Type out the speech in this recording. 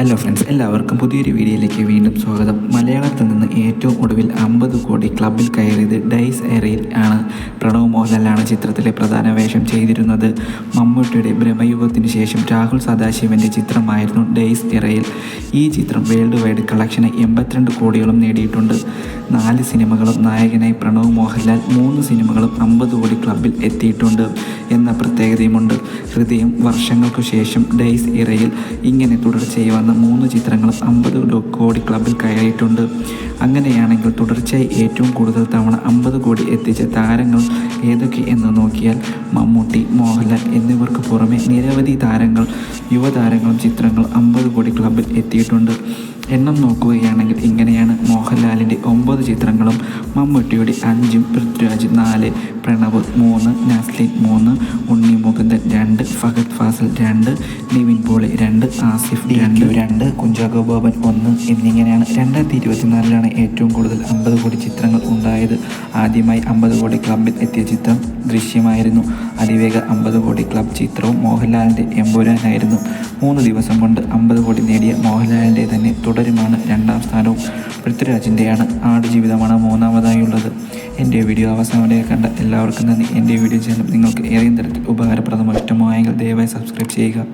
Hello friends എല്ലാവർക്കും പുതിയൊരു വീഡിയോയിലേക്ക് വീണ്ടും സ്വാഗതം. മലയാളത്തിൽ നിന്ന് ഏറ്റവും ഒടുവിൽ അമ്പത് കോടി ക്ലബിൽ കയറിയത് ഡൈസ് എറയിൽ ആണ്. പ്രണവ് മോഹൻലാലാണ് ചിത്രത്തിലെ പ്രധാന വേഷം ചെയ്തിരുന്നത്. മമ്മൂട്ടിയുടെ ബ്രഹ്മയുഗത്തിന് ശേഷം രാഹുൽ സദാശിവന്റെ ചിത്രമായിരുന്നു ഡൈസ് എറയിൽ ഈ ചിത്രം വേൾഡ് വൈഡ് കളക്ഷന് എൺപത്തിരണ്ട് കോടിയോളം നേടിയിട്ടുണ്ട്. നാല് സിനിമകളും നായകനായി പ്രണവ് മോഹൻലാൽ മൂന്ന് സിനിമകളും അമ്പത് കോടി ക്ലബിൽ എത്തിയിട്ടുണ്ട് എന്ന പ്രത്യേകതയുമുണ്ട്. ഹൃദയം വർഷങ്ങൾക്കു ശേഷം ഡൈസ് ഇറയിൽ ഇങ്ങനെ തുടർച്ചയായി വന്ന മൂന്ന് ചിത്രങ്ങളും അമ്പത് കോടി ക്ലബിൽ കയറിയിട്ടുണ്ട്. അങ്ങനെയാണെങ്കിൽ തുടർച്ചയായി ഏറ്റവും കൂടുതൽ തവണ അമ്പത് കോടി എത്തിച്ച താരങ്ങൾ ഏതൊക്കെ എന്ന് നോക്കിയാൽ മമ്മൂട്ടി മോഹൻലാൽ എന്നിവർക്ക് പുറമെ നിരവധി താരങ്ങൾ യുവതാരങ്ങളും ചിത്രങ്ങൾ ക്ലബിൽ എത്തിയിട്ടുണ്ട്. എണ്ണം നോക്കുകയാണെങ്കിൽ ഇങ്ങനെയാണ് മോഹൻലാലിന്റെ ഒമ്പത് ചിത്രങ്ങളും മമ്മൂട്ടിയുടെ അഞ്ചും പൃഥ്വിരാജ് നാല് പ്രണവ് മൂന്ന് നാസ്ലിൻ മൂന്ന് ഉണ്ണി മുകുന്ദൻ രണ്ട് ഫഹദ് ഫാസിൽ രണ്ട് നിവിൻ പോളി രണ്ട് ആസിഫ് രണ്ട് രണ്ട് കുഞ്ചാക്കോ ബോബൻ ഒന്ന് എന്നിങ്ങനെയാണ് രണ്ടായിരത്തി ഇരുപത്തിനാലിലാണ് ഏറ്റവും കൂടുതൽ അമ്പത് കോടി ചിത്രങ്ങൾ ഉണ്ടായത്. ആദ്യമായി അമ്പത് കോടി ക്ലബിൽ എത്തിയ ചിത്രം ദൃശ്യമായിരുന്നു. അതിവേഗ അമ്പത് കോടി ക്ലബ് ചിത്രവും മോഹൻലാലിന്റെ എമ്പുരാനായിരുന്നു. മൂന്ന് ദിവസം കൊണ്ട് അമ്പത് കോടി നേടിയ മോഹൻലാലിന്റെ തന്നെ തുടരുമാണ് രണ്ടാം സ്ഥാനവും. പൃഥ്വിരാജിന്റെയാണ് ആടുജീവിതമാണ് മൂന്നാമതായുള്ളത്. എന്റെ വീഡിയോ അവസാനം വരെ കണ്ട എല്ലാവർക്കും നന്ദി. എന്റെ വീഡിയോ ചാനൽ നിങ്ങൾക്ക് ഏതെങ്കിലും തരത്തിൽ ഉപകാരപ്രദമോ ഇഷ്ടമായെങ്കിൽ ദയവായി സബ്സ്ക്രൈബ് ചെയ്യുക.